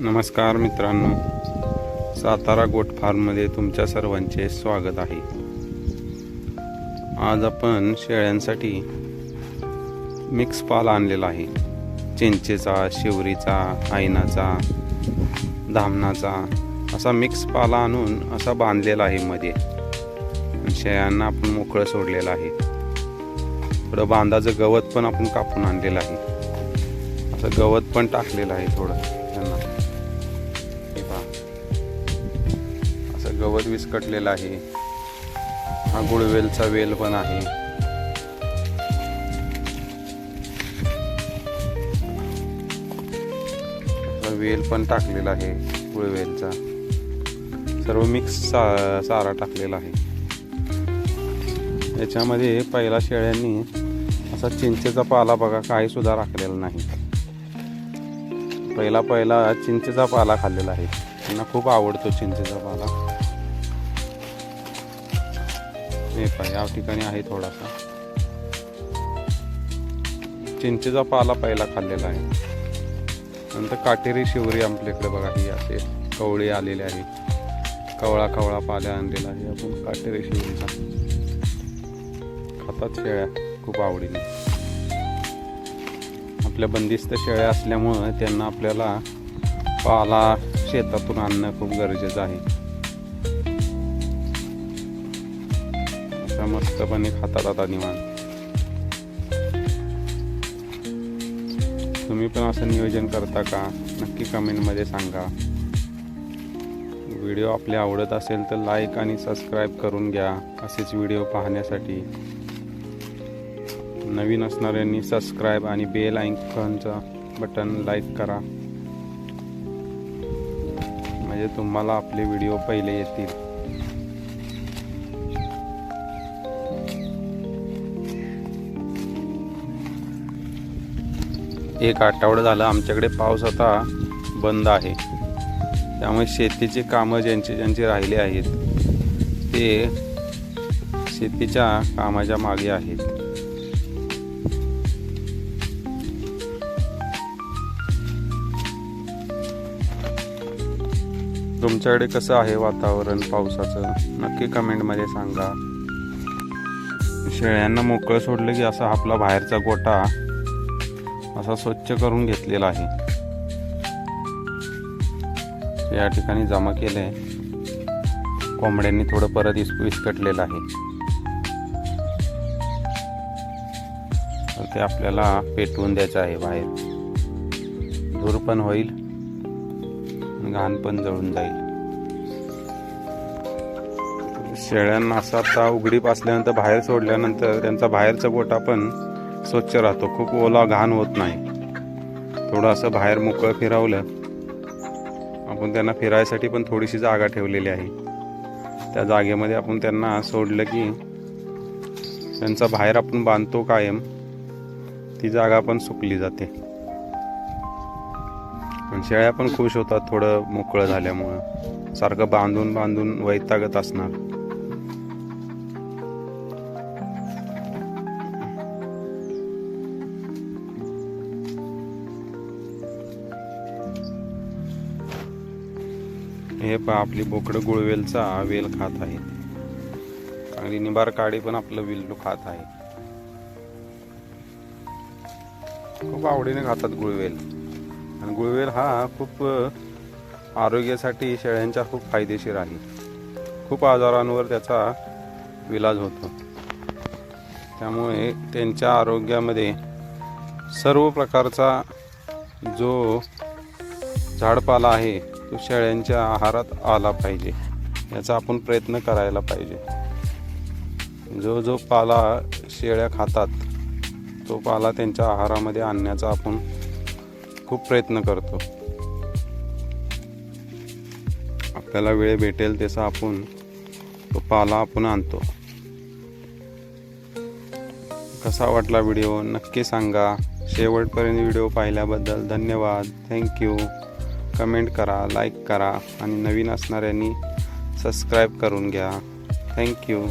नमस्कार मित्रांनो. सातारा गोट फार्ममध्ये तुमच्या सर्वांचे स्वागत आहे. आज आपण शेळ्यांसाठी मिक्स पाल आणलेला आहे. चिंचेचा शिवरीचा आयनाचा धामणाचा असा मिक्स पाला आणून असा बांधलेला आहे मध्ये. शेळ्यांना आपण मोकळं सोडलेलं आहे. थोडं बांधाचं गवत पण आपण कापून आणलेलं आहे. असं गवत पण टाकलेलं आहे थोडं. गवत विस्कटलेलं आहे. हा गुळवेलचा वेल पण आहे. वेल पण टाकलेला आहे गुळवेलचा. सर्व मिक्स सा चारा टाकलेला आहे. याच्यामध्ये पहिला शेळ्यांनी असा चिंचेचा पाला बघा काही सुद्धा राखलेला नाही. पहिला पहिला चिंचेचा पाला खाल्लेला आहे. त्यांना खूप आवडतो चिंचेचा पाला. हे पहा या ठिकाणी आहे थोडासा. चिंचेचा पाला पहिला खाल्लेला आहे. नंतर काटेरी शिवरी आपल्याकडे बघा ही असे कवळे आलेले आहे. कवळा कवळा पाल्या आणलेला आहे. आपण काटेरी शिवरीचा खातात शेळ्या खूप आवडीने. आपल्या बंदिस्त शेळ्या असल्यामुळं त्यांना आपल्याला पाला शेतातून आणणं खूप गरजेचं आहे. असा मस्तपणे खातात आता निवांत. तुम्ही पण असं नियोजन करता का? नक्की कमेंटमध्ये सांगा. व्हिडिओ आपले आवडत असेल तर लाईक आणि सबस्क्राईब करून घ्या. असेच व्हिडिओ पाहण्यासाठी. नवीन असणाऱ्यांनी सबस्क्राईब आणि बेल आयकॉनचा बटन लाईक करा. म्हणजे तुम्हाला आपले व्हिडिओ पहिले येतील. एक आठवडा झाला आमच्याकडे पाऊस आता बंद आहे. त्यामुळे शेतीची कामं ज्यांची ज्यांची राहिली आहेत ते शेतीच्या कामाच्या मागे आहेत. तुमच्याकडे कसं आहे वातावरण पावसाचं? नक्की कमेंटमध्ये सांगा. शेळ्यांना मोकळं सोडलं की असा आपला बाहेरचा गोटा असा स्वच्छ करून घेतलेला आहे. या ठिकाणी जमा केलंय कोंबड्यांनी थोडं परत विस्कटलेलं आहे. तर ते आपल्याला पेटवून द्यायचं आहे बाहेर. धूर पण होईल. घाण पण जळून जाईल. शेळ्यांना असं आता उघडीप असल्यानंतर बाहेर सोडल्यानंतर त्यांचा बाहेरचा गोटा पण स्वच्छ राहतो. खूप ओला घाण होत नाही. थोडं असं बाहेर मोकळं फिरवलं. आपण त्यांना फिरायसाठी पण थोडीशी जागा ठेवलेली आहे. त्या जागेमध्ये आपण त्यांना सोडलं की त्यांचा बाहेर आपण बांधतो कायम. ती जागा पण सुकली जाते. पण शेळ्या पण खुश होतात थोडं मोकळं झाल्यामुळं. सारखं बांधून बांधून वैतागत असणार. हे पहा आपली बोकडं गुळवेलचा वेल खात आहे आणि निबार काडी पण आपलं विल्लू खात आहे. खूप आवडीने खातात गुळवेल. आणि गुळवेल हा खूप आरोग्यासाठी शेळ्यांच्या खूप फायदेशीर आहे. खूप आजारांवर त्याचा विलाज होतो. त्यामुळे त्यांच्या आरोग्यामध्ये सर्व प्रकारचा जो झाडपाला आहे तो शेळ्यांच्या आहारात आला पाहिजे. याचा आपण प्रयत्न करायला पाहिजे. जो जो पाला शेळ्या खातात तो पाला त्यांच्या आहारामध्ये आणण्याचा आपण खूप प्रयत्न करतो. आपल्याला वेळ भेटेल तसा आपण तो पाला आपण आणतो. कसा वाटला व्हिडिओ नक्की सांगा. शेवटपर्यंत व्हिडिओ पाहिल्याबद्दल धन्यवाद. थँक्यू. कमेंट करा लाईक करा आणि नवीन असणाऱ्यांनी सबस्क्राईब करून घ्या. थँक्यू